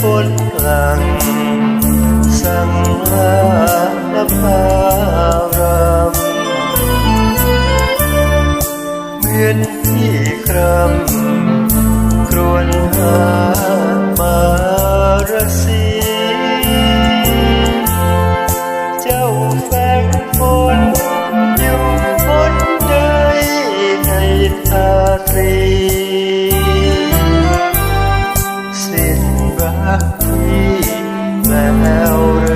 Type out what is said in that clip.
พ้นพลัง สังหารภารมเหมือนที่ครำครวนหามารสี รักที่แวว